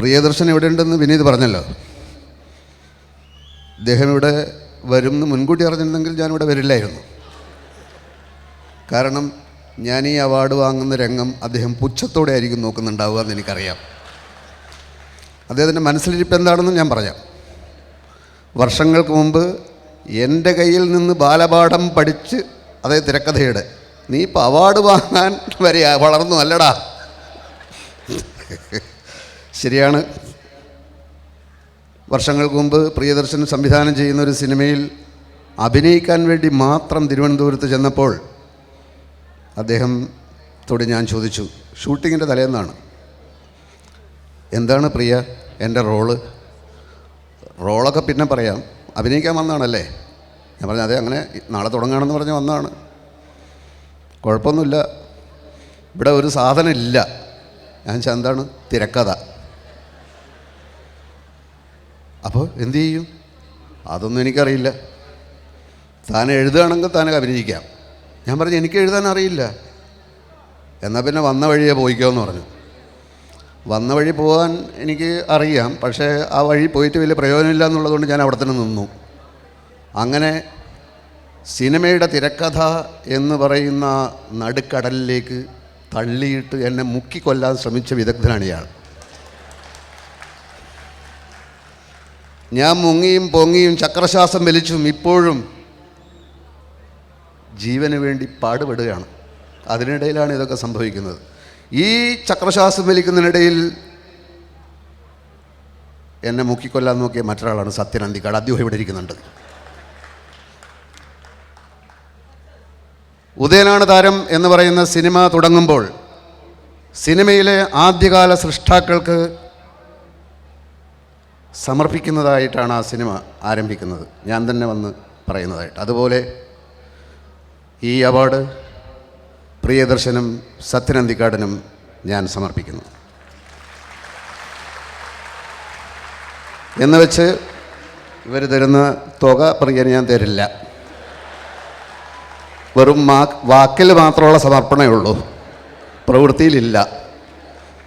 പ്രിയദർശൻ എവിടെയുണ്ടെന്ന് വിനീത് പറഞ്ഞല്ലോ. ഇദ്ദേഹം ഇവിടെ വരും എന്ന് മുൻകൂട്ടി അറിഞ്ഞിരുന്നെങ്കിൽ ഞാനിവിടെ വരില്ലായിരുന്നു. കാരണം ഞാൻ ഈ അവാർഡ് വാങ്ങുന്ന രംഗം അദ്ദേഹം പുച്ഛത്തോടെ ആയിരിക്കും നോക്കുന്നുണ്ടാവുക എന്ന് എനിക്കറിയാം. അദ്ദേഹത്തിന്റെ മനസ്സിലിരിപ്പ് എന്താണെന്ന് ഞാൻ പറയാം. വർഷങ്ങൾക്ക് മുമ്പ് എന്റെ കയ്യിൽ നിന്ന് ബാലപാഠം പഠിച്ച് അതായത് തിരക്കഥയുടെ നീ ഇപ്പോൾ അവാർഡ് വാങ്ങാൻ വരെ വളർന്നു അല്ലടാ. ശരിയാണ്. വർഷങ്ങൾക്ക് മുമ്പ് പ്രിയദർശൻ സംവിധാനം ചെയ്യുന്ന ഒരു സിനിമയിൽ അഭിനയിക്കാൻ വേണ്ടി മാത്രം തിരുവനന്തപുരത്ത് ചെന്നപ്പോൾ അദ്ദേഹത്തോട് ഞാൻ ചോദിച്ചു ഷൂട്ടിങ്ങിന്റെ തലേന്നാണ് എന്താണ്? പ്രിയ? എന്റെ റോൾ. റോളൊക്കെ പിന്നെ പറയാം. അഭിനയിക്കാൻ വന്നതാണല്ലേ? ഞാൻ പറഞ്ഞു അതെ അങ്ങനെ നാളെ തുടങ്ങുകയാണെന്ന് പറഞ്ഞ് വന്നതാണ്. കുഴപ്പമൊന്നുമില്ല. ഇവിടെ ഒരു സാധനം ഇല്ല ഞാൻ എന്താണ്? തിരക്കഥ. അപ്പോൾ എന്തു ചെയ്യും? അതൊന്നും എനിക്കറിയില്ല. താൻ എഴുതുകയാണെങ്കിൽ താൻ അഭിനയിക്കാം. ഞാൻ പറഞ്ഞു എനിക്ക് എഴുതാൻ അറിയില്ല. എന്നാൽ പിന്നെ വന്ന വഴിയേ പോയിക്കോ എന്ന് പറഞ്ഞു. വന്ന വഴി പോകാൻ എനിക്ക് അറിയാം. പക്ഷേ ആ വഴി പോയിട്ട് വലിയ പ്രയോജനമില്ല എന്നുള്ളതുകൊണ്ട് ഞാൻ അവിടെ തന്നെ നിന്നു. അങ്ങനെ സിനിമയുടെ തിരക്കഥ എന്ന് പറയുന്ന നടുക്കടലിലേക്ക് തള്ളിയിട്ട് എന്നെ മുക്കിക്കൊല്ലാൻ ശ്രമിച്ച വിദഗ്ധനാണ് ഇയാൾ. ഞാൻ മുങ്ങിയും പൊങ്ങിയും ചക്രശ്വാസം വലിച്ചും ഇപ്പോഴും ജീവന് വേണ്ടി പാടുപെടുകയാണ്. അതിനിടയിലാണ് ഇതൊക്കെ സംഭവിക്കുന്നത്. ഈ ചക്രശ്വാസം വലിക്കുന്നതിനിടയിൽ എന്നെ മുക്കിക്കൊല്ലാൻ നോക്കിയ മറ്റൊരാളാണ് സത്യൻ അന്തിക്കാട്. അദ്ദേഹം ഇവിടെ ഇരിക്കുന്നുണ്ട്. ഉദയനാണ് താരം എന്ന് പറയുന്ന സിനിമ തുടങ്ങുമ്പോൾ സിനിമയിലെ ആദ്യകാല സൃഷ്ടാക്കൾക്ക് സമർപ്പിക്കുന്നതായിട്ടാണ് ആ സിനിമ ആരംഭിക്കുന്നത്. ഞാൻ തന്നെ വന്ന് പറയുന്നതായിട്ട്. അതുപോലെ ഈ അവാർഡ് പ്രിയദർശനും സത്യനന്ദിക്കാടനും ഞാൻ സമർപ്പിക്കുന്നു. എന്ന് വെച്ച് ഇവർ തരുന്ന തുക പ്രിയന് ഞാൻ തരില്ല. വെറും വാക്കിൽ മാത്രമുള്ള സമർപ്പണമേ ഉള്ളൂ. പ്രവൃത്തിയിലില്ല.